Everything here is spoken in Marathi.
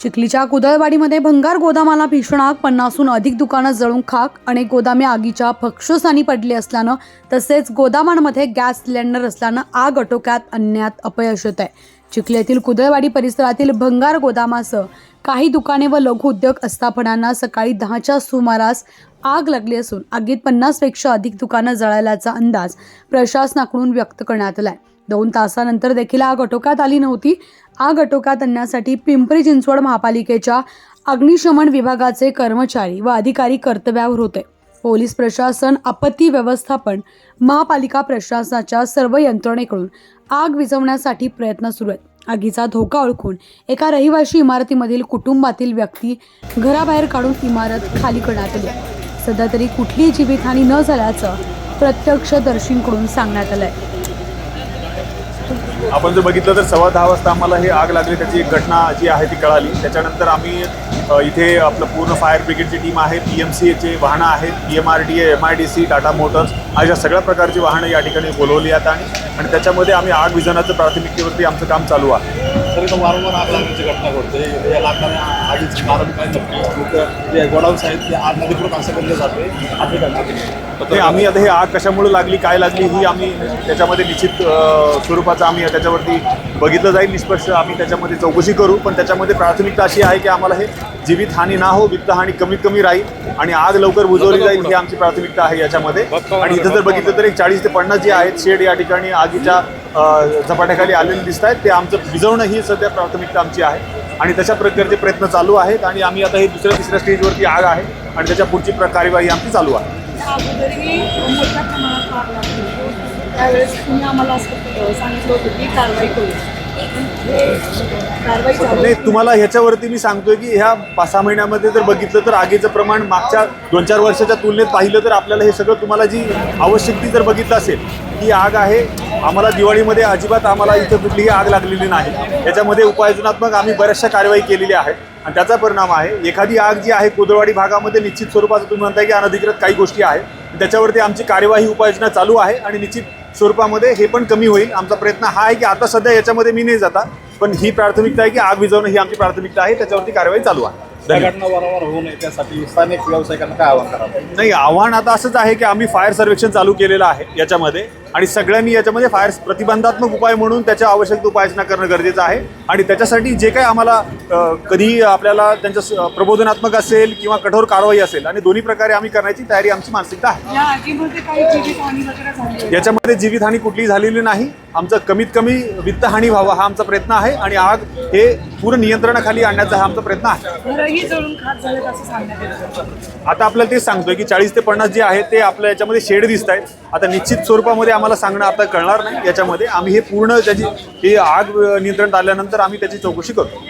चिखलीच्या कुदळवाडीमध्ये भंगार गोदामाला भीषण आग पन्नासहून अधिक दुकानं जळून खाक अनेक गोदामे आगीच्या भक्षस्थानी पडली असल्यानं तसेच गोदामांमध्ये गॅस सिलेंडर असल्यानं आग आटोक्यात आणण्यात अपयश येत आहे चिखली येथील कुदळवाडी परिसरातील भंगार गोदामासह काही दुकाने व लघु उद्योग आस्थापनांना सकाळी दहाच्या सुमारास आग लागली असून आगीत पन्नासपेक्षा अधिक दुकानं जळाल्याचा अंदाज प्रशासनाकडून व्यक्त करण्यात आलाय. दोन तासानंतर देखील आग आटोक्यात आली नव्हती. आग आटोक्यात आणण्यासाठी पिंपरी चिंचवड महापालिकेच्या अग्निशमन विभागाचे कर्मचारी व अधिकारी कर्तव्यावर होते. पोलीस प्रशासन आपत्ती व्यवस्थापन महापालिका प्रशासनाच्या सर्व यंत्रणेकडून आग विझवण्यासाठी प्रयत्न सुरू आहेत. आगीचा धोका ओळखून एका रहिवाशी इमारतीमधील कुटुंबातील व्यक्ती घराबाहेर काढून इमारत खाली करण्यात आली. सध्या तरी कुठलीही जीवितहानी न झाल्याचं प्रत्यक्षदर्शींकडून सांगण्यात आलं आहे आपण जर बघितलं तर सव्वा दहा वाजता आम्हाला हे आग लागली त्याची एक घटना जी आहे ती कळाली. त्याच्यानंतर आम्ही इथे आपलं पूर्ण फायर ब्रिगेडची टीम आहे पी एम सी एचे वाहनं आहेत P M R D A M I D C Tata motors अशा सगळ्या प्रकारची वाहनं या ठिकाणी बोलवली आहेत आणि आणि त्याच्यामध्ये आम्ही आग विझवण्याचं प्राथमिकतेवरती आमचं काम चालू आहे. तरी तो वारंवार आग लागण्याची घटना घडते. या लागणाऱ्या आगीची कारण काय नक्की? लोक जे गोडाऊन्स आहेत ते आग नदीपूर्वक असं केलं जाते आधी ते आम्ही आता हे आग कशामुळे लागली काय लागली ही आम्ही त्याच्यामध्ये निश्चित स्वरूपाचं आम्ही त्याच्यावरती बघितलं जाईल. निष्पक्ष आम्ही त्याच्यामध्ये चौकशी करू पण त्याच्यामध्ये प्राथमिकता अशी आहे की आम्हाला हे जीवितहानी ना हो वित्तहानी कमीत कमी राहील आणि आग लवकर बुजवली जाईल ही आमची प्राथमिकता आहे याच्यामध्ये. आणि इथं जर बघितलं तर एक चाळीस ते पन्नास जे आहेत शेड या ठिकाणी आगीच्या झपाट्याखाली आलेले दिसत आहेत. ते आमचं विझवणं ही सध्या प्राथमिकता आमची आहे. आणि तशा प्रकारचे प्रयत्न चालू आहेत आणि आम्ही आता हे दुसऱ्या तिसऱ्या स्टेजवरती आग आहे आणि त्याच्या पुढची प्र- कार्यवाही आमची चालू आहे. त्यावेळेस तुम्ही आम्हाला असं सांगितलं होतं की कारवाई करू. नाही तुम्हाला ह्याच्यावरती मी सांगतोय की ह्या पाच सहा महिन्यामध्ये जर बघितलं तर आगीचं प्रमाण मागच्या दोन चार वर्षाच्या तुलनेत पाहिलं तर आपल्याला हे सगळं तुम्हाला जी आवश्यक ती जर बघितलं असेल ही आग आहे. आम्हाला दिवाळीमध्ये अजिबात आम्हाला इथं कुठलीही आग लागलेली नाही. याच्यामध्ये उपाययोजनात्मक आम्ही बऱ्याचशा कारवाई केलेल्या आहेत आणि त्याचा परिणाम आहे एखादी आग जी आहे कोदळवाडी भागामध्ये निश्चित स्वरूपाचं तुम्ही म्हणताय की अनधिकृत काही गोष्टी आहेत त्याच्यावरती आमची कार्यवाही उपाययोजना चालू आहे आणि निश्चित स्वरूपामध्ये हे पण कमी होईल. आमचा प्रयत्न हा आहे की आता सध्या याच्यामध्ये मी नाही जाता पण ही प्राथमिकता आहे की आग विझवणं ही आमची प्राथमिकता आहे. त्याच्यावरती कारवाई चालू आहे. नाही आव्हान आता असंच आहे की आम्ही फायर सर्वेक्षण चालू केलेलं आहे याच्यामध्ये. आणि सगळ्यांनी याच्यामध्ये फायर प्रतिबंधात्मक उपाय म्हणून त्याच्या आवश्यक उपाययोजना करणं गरजेचं आहे. आणि त्याच्यासाठी जे काही आम्हाला अ, कधी आपल्याला त्यांचं स- प्रबोधनात्मक असेल किंवा कठोर कारवाई असेल आणि दोन्ही प्रकारे आम्ही करण्याची तयारी आमची मानसिकता आहे. याच्यामध्ये जीवितहानी कुठलीही झालेली नाही. आमचं कमीत कमी वित्तहानी व्हावा हा आमचा प्रयत्न आहे आणि आग हे पूर्ण नियंत्रणाखाली आणण्याचा हा आमचा प्रयत्न आहे. आता आपल्याला तेच सांगतोय की चाळीस ते पन्नास जे आहे ते आपल्या याच्यामध्ये शेड दिसत आहेत आता निश्चित स्वरूपामध्ये आम्हाला सांगणं आता कळणार नाही. याच्यामध्ये आम्ही हे पूर्ण त्याची ही आग नियंत्रणात आल्यानंतर आम्ही त्याची चौकशी करतो.